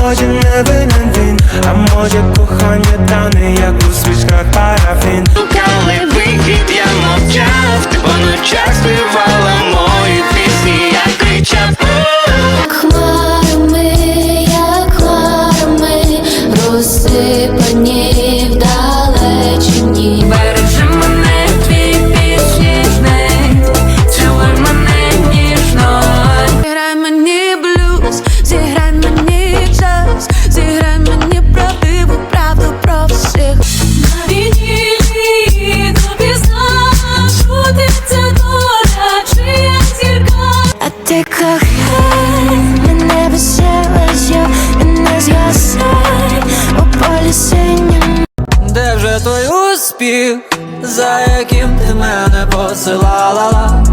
може не винен він, а може кохання тане, як у свічках парафін. Той успіх, за яким ти мене посилала?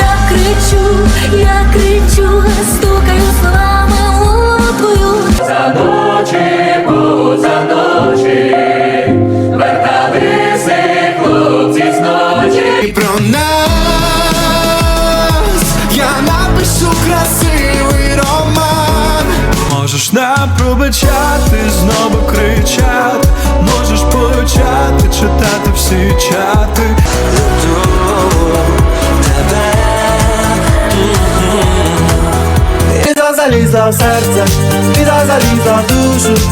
Я кричу, я кричу, стукаю словами у твою. І про нас я напишу красивий роман. Можеш нам пробачати, знову кричати Почати читати всі чати. Біда залізла в серце, біда залізла в душу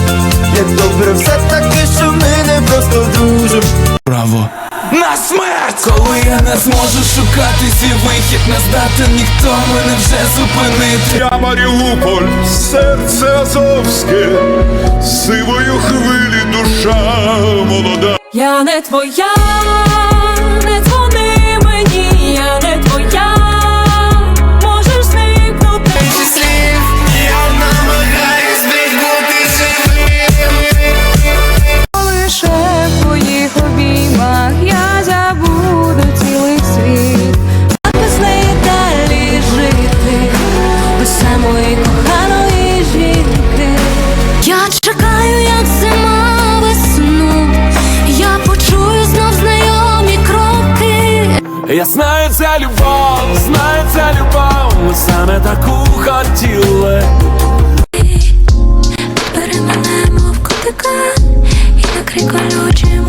не зможу шукати свій вихід, не здати ніхто мене вже зупинити. Я Маріуполь, серце Азовське, сивою хвилі душа молода. Я не твоя, Я знаю це любов, знаю це любов, ми саме таку хотіли. Котика, і накрий колючим.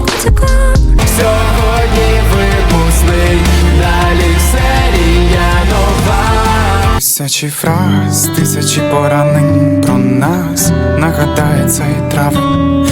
Сьогодні випускний, далі серія нова. Тисячі фраз, тисячі поранень про нас нагадає цей травень.